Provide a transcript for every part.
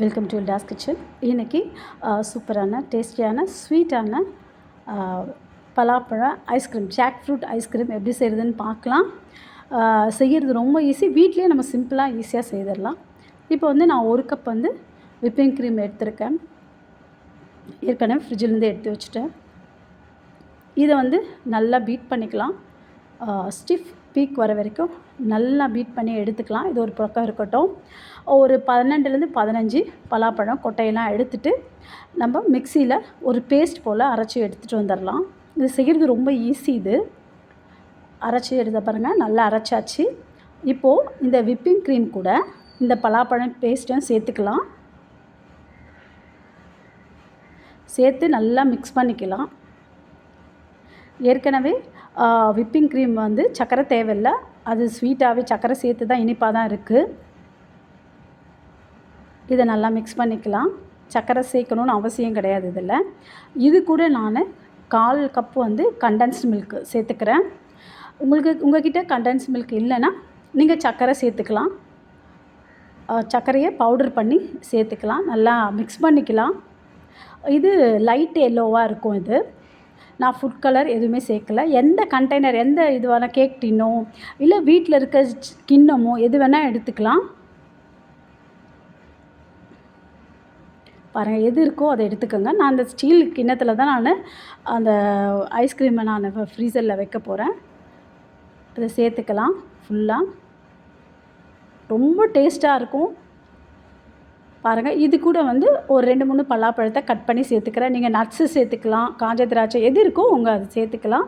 Welcome to toss kitchen இன்றைக்கி சூப்பரான டேஸ்டியான ஸ்வீட்டான பலாப்பழம் ஐஸ்கிரீம் ஜாக் ஃப்ரூட் ஐஸ்கிரீம் எப்படி செய்கிறதுன்னு பார்க்கலாம். செய்கிறது ரொம்ப ஈஸி வீட்லேயே நம்ம சிம்பிளாக ஈஸியாக செய்திடலாம். இப்போ வந்து நான் ஒரு கப் வந்து விப்பிங் க்ரீம் எடுத்திருக்கேன். ஏற்கனவே ஃப்ரிட்ஜிலேருந்து எடுத்து வச்சுட்டேன். இதை வந்து நல்லா பீட் பண்ணிக்கலாம். ஸ்டிஃப் பீக் வர வரைக்கும் நல்லா பீட் பண்ணி எடுத்துக்கலாம். இது ஒரு பக்கம் இருக்கட்டும். ஒரு பன்னெண்டுலேருந்து பதினஞ்சு பலாப்பழம் கொட்டையெல்லாம் எடுத்துட்டு நம்ம மிக்சியில் ஒரு பேஸ்ட் போல் அரைச்சி எடுத்துகிட்டு வந்துடலாம். இது செய்கிறது ரொம்ப ஈஸி இது. அரைச்சி எடுத்த பாருங்கள் நல்லா அரைச்சாச்சு. இப்போது இந்த விப்பிங் க்ரீம் கூட இந்த பலாப்பழம் பேஸ்ட்டும் சேர்த்துக்கலாம். சேர்த்து நல்லா மிக்ஸ் பண்ணிக்கலாம். ஏற்கனவே விப்பிங் க்ரீம் வந்து சர்க்கரை தேவையில்லை. அது ஸ்வீட்டாகவே சர்க்கரை சேர்த்து தான் இனிப்பாக தான் இருக்குது இதை நல்லா மிக்ஸ் பண்ணிக்கலாம். சர்க்கரை சேர்க்கணுன்னு அவசியம் கிடையாது இதில். இது கூட நான் கால் கப் வந்து கண்டென்ஸ்ட் மில்க் சேர்த்துக்கிறேன். உங்களுக்கு உங்ககிட்ட கண்டென்ஸ் மில்க் இல்லைன்னா நீங்கள் சர்க்கரை சேர்த்துக்கலாம். சர்க்கரையை பவுடர் பண்ணி சேர்த்துக்கலாம். நல்லா மிக்ஸ் பண்ணிக்கலாம். இது லைட் எல்லோவாக இருக்கும் இது. நான் ஃபுட் கலர் எதுவுமே சேர்க்கல. எந்த கண்டெய்னர் எந்த இதுவான கேக் டின்னோ இல்லை வீட்டில் இருக்க கிண்ணமோ எது வேணால் எடுத்துக்கலாம். பாருங்கள் எது இருக்கோ அதை எடுத்துக்கோங்க. நான் அந்த ஸ்டீல் கிண்ணத்தில் தான் நான் அந்த ஐஸ்கிரீமை நான் ஃப்ரீசரில் வைக்க போகிறேன் அதை சேர்த்துக்கலாம் ஃபுல்லாக ரொம்ப டேஸ்ட்டாக இருக்கும். பாருங்கள் இது கூட வந்து ஒரு ரெண்டு மூணு பலாப்பழத்தை கட் பண்ணி சேர்த்துக்கிறேன். நீங்கள் நட்ஸு சேர்த்துக்கலாம் காஞ்ச திராட்சை எது இருக்கோ உங்கள் அதை சேர்த்துக்கலாம்.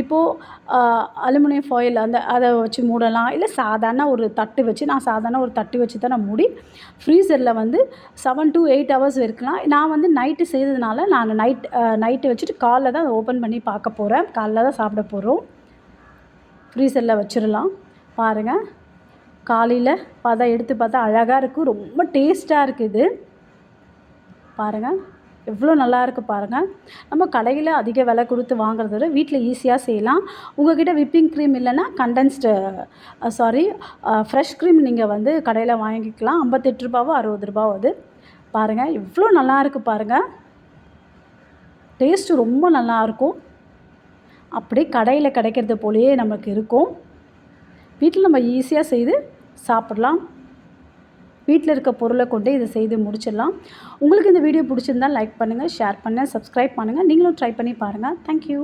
இப்போது அலுமினியம் ஃபாயில் அந்த அதை வச்சு மூடலாம். இல்லை சாதாரண ஒரு தட்டு வச்சு நான் சாதாரண ஒரு தட்டு வச்சு தான் நான் மூடி ஃப்ரீசரில் வந்து செவன் டு எயிட் ஹவர்ஸ் இருக்கலாம். நான் வந்து நைட்டு செய்ததுனால நான் நைட் நைட்டு வச்சுட்டு காலைல தான் அதை ஓப்பன் பண்ணி பார்க்க போகிறேன் காலைல தான் சாப்பிட போகிறோம் ஃப்ரீசரில் வச்சிடலாம் பாருங்கள் காலையில் பார்த்தா எடுத்து பார்த்தா அழகாக இருக்கும் ரொம்ப டேஸ்ட்டாக இருக்குது பாருங்கள் எவ்வளோ நல்லா இருக்குது பாருங்கள் நம்ம கடையில் அதிக விலை கொடுத்து வாங்குறத விட வீட்டில் ஈஸியாக செய்யலாம். உங்கள்கிட்ட விப்பிங் க்ரீம் இல்லைன்னா கண்டென்ஸ்டு சாரி ஃப்ரெஷ் க்ரீம் நீங்கள் வந்து கடையில் வாங்கிக்கலாம். ஐம்பத்தெட்டு ரூபாவோ அறுபது ரூபாவோ அது. பாருங்கள் எவ்வளோ நல்லா இருக்குது பாருங்கள் டேஸ்ட்டு ரொம்ப நல்லாயிருக்கும் அப்படியே கடையில் கிடைக்கிறது போலயே நமக்கு இருக்கும். வீட்டில் நம்ம ஈஸியாக செய்து சாப்பிட்லாம். வீட்டில் இருக்க பொருளை கொண்டு இதை செய்து முடிச்சிடலாம். உங்களுக்கு இந்த வீடியோ பிடிச்சிருந்தால் லைக் பண்ணுங்கள் ஷேர் பண்ணுங்கள் சப்ஸ்கிரைப் பண்ணுங்கள் நீங்களும் ட்ரை பண்ணி பாருங்கள் தேங்க்யூ